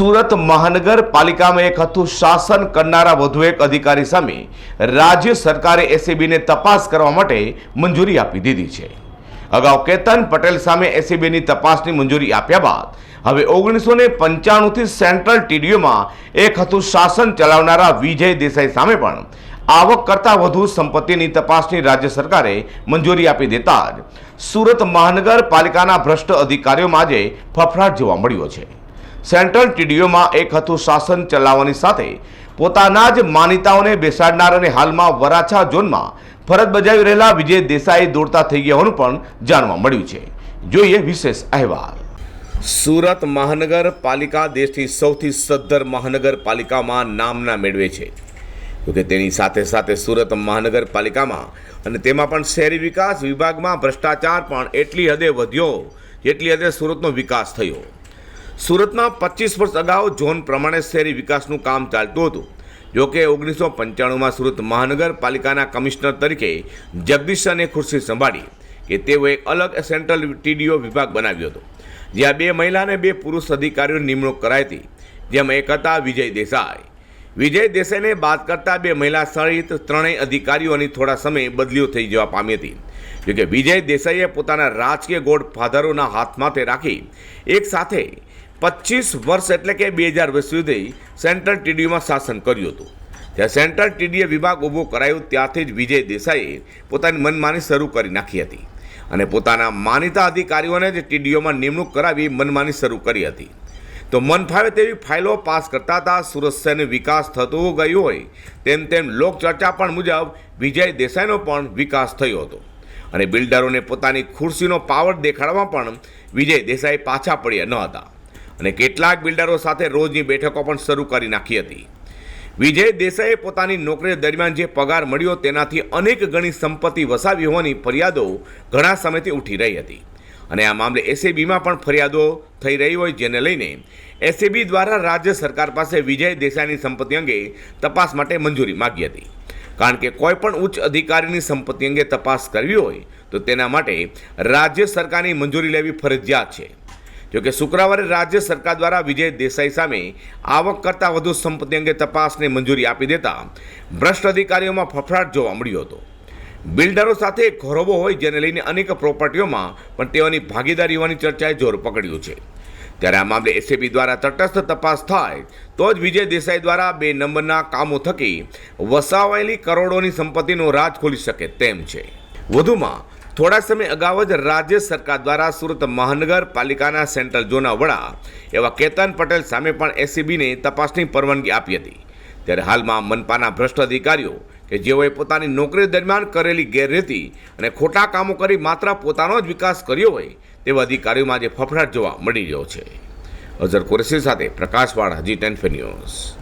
સુરત મહાનગરપાલિકામાં એક હતું શાસન કરનારા વધુ એક અધિકારી સામે રાજ્ય સરકારે એસીબીને તપાસ કરવા માટે મંજૂરી આપી દીધી છે. અગાઉ કેતન પટેલ સામે એસીબીની તપાસની મંજૂરી આપ્યા બાદ હવે ઓગણીસો ને પંચાણુંથી સેન્ટ્રલ ટીડીઓમાં એક હતું શાસન ચલાવનારા વિજય દેસાઈ સામે પણ આવક કરતાં વધુ સંપત્તિની તપાસની રાજ્ય સરકારે મંજૂરી આપી દેતા જ સુરત મહાનગરપાલિકાના ભ્રષ્ટ અધિકારીઓમાં આજે ફફડાટ જોવા મળ્યો છે. સેન્ટ્રલ ટીડીઓમાં એક હતું શાસન ચલાવવાની સાથે પોતાના જ માનીતાઓને બેસાડનાર અને હાલમાં વરાછા ઝોનમાં ફરજ બજાવી રહેલા વિજય દેસાઈ દોડતા થઈ ગયા હોવાનું પણ જાણવા મળ્યું છે. જોઈએ વિશેષ અહેવાલ. સુરત મહાનગરપાલિકા દેશની સૌથી સદ્ધર મહાનગરપાલિકામાં નામના મેળવે છે. જોકે તેની સાથે સાથે સુરત મહાનગરપાલિકામાં અને તેમાં પણ શહેરી વિકાસ વિભાગમાં ભ્રષ્ટાચાર પણ એટલી હદે વધ્યો, જેટલી હદે સુરતનો વિકાસ થયો. સુરતમાં પચીસ વર્ષ અગાઉ ઝોન પ્રમાણે શહેરી વિકાસનું કામ ચાલતું હતું. જોકે ઓગણીસો પંચાણુંમાં સુરત મહાનગરપાલિકાના કમિશનર તરીકે જગદીશને ખુરશી સંભાળી કે તેઓ એક અલગ સેન્ટ્રલ ટીડીઓ વિભાગ બનાવ્યો હતો. જ્યાં બે મહિલા અને બે પુરુષ અધિકારીઓની નિમણૂક કરાઈ હતી. જેમાં એક હતા વિજય દેસાઈ. વિજય દેસાઈને બાદ કરતા બે મહિલા સહિત ત્રણેય અધિકારીઓની થોડા સમય બદલીઓ થઈ જવા પામી હતી. જોકે વિજય દેસાઈએ પોતાના રાજકીય ગોળ ફાધરોના હાથમાંથી રાખી એક સાથે પચીસ વર્ષ એટલે કે બે હજાર વીસ સુધી સેન્ટ્રલ ટીડીઓમાં શાસન કર્યું હતું. જ્યાં સેન્ટ્રલ ટીડીએ વિભાગ ઊભો કરાયો ત્યાંથી જ વિજય દેસાઈએ પોતાની મનમાની શરૂ કરી નાખી હતી અને પોતાના માનીતા અધિકારીઓને જ ટીડીઓમાં નિમણૂક કરાવી મનમાની શરૂ કરી હતી. તો મન ફાવે તેવી ફાઇલો પાસ કરતા હતા, સુરત વિકાસ થતો ગયો હોય તેમ તેમ લોકચર્ચા પણ મુજબ વિજય દેસાઈનો પણ વિકાસ થયો હતો. અને બિલ્ડરોને પોતાની ખુરશીનો પાવર દેખાડવામાં પણ વિજય દેસાઈ પાછા પડ્યા ન હતા. અને કેટલાક બિલ્ડરો સાથે રોજની બેઠકો પણ શરૂ કરી નાખી હતી. વિજય દેસાઈએ પોતાની નોકરી દરમિયાન જે પગાર મળ્યો તેનાથી અનેક ગણી સંપત્તિ વસાવી હોવાની ફરિયાદો ઘણા સમયથી ઉઠી રહી હતી. અને આ મામલે એસએબીમાં પણ ફરિયાદો થઈ રહી હોય જેને લઈને એસએબી દ્વારા રાજ્ય સરકાર પાસે વિજય દેસાઈની સંપત્તિ અંગે તપાસ માટે મંજૂરી માગી હતી. કારણ કે કોઈપણ ઉચ્ચ અધિકારીની સંપત્તિ અંગે તપાસ કરવી હોય તો તેના માટે રાજ્ય સરકારની મંજૂરી લેવી ફરજિયાત છે. જોકે શુક્રવારે રાજ્ય સરકાર દ્વારા વિજય દેસાઈ સામે આવક કરતાં વધુ સંપત્તિ અંગે તપાસને મંજૂરી આપી દેતા ભ્રષ્ટ અધિકારીઓમાં ફફડાટ જોવા મળ્યો હતો. બિલ્ડરો સાથે ઘરોબો હોય જેને લઈને અનેક પ્રોપર્ટીઓમાં પણ તેઓની ભાગીદારી હોવાની ચર્ચાએ જોર પકડ્યું છે. ત્યારે આ મામલે એસએપી દ્વારા તટસ્થ તપાસ થાય તો જ વિજય દેસાઈ દ્વારા બે નંબરના કામો થકી વસાવાયેલી કરોડોની સંપત્તિનો રાજ ખોલી શકે તેમ છે. વધુમાં થોડા સમય અગાઉ જ રાજ્ય સરકાર દ્વારા સુરત મહાનગરપાલિકાના સેન્ટ્રલ ઝોનના વડા એવા કેતન પટેલ સામે પણ એસીબીને તપાસની પરવાનગી આપી હતી. ત્યારે હાલમાં મનપાના ભ્રષ્ટ અધિકારીઓ કે જેઓએ પોતાની નોકરી દરમિયાન કરેલી ગેરરીતિ અને ખોટા કામો કરી માત્ર પોતાનો જ વિકાસ કર્યો હોય, તેવા અધિકારીઓમાં આજે ફફડાટ જોવા મળી રહ્યો છે. અઝર કુરેશી સાથે પ્રકાશવાળા હજી ટેન્ફે ન્યૂઝ.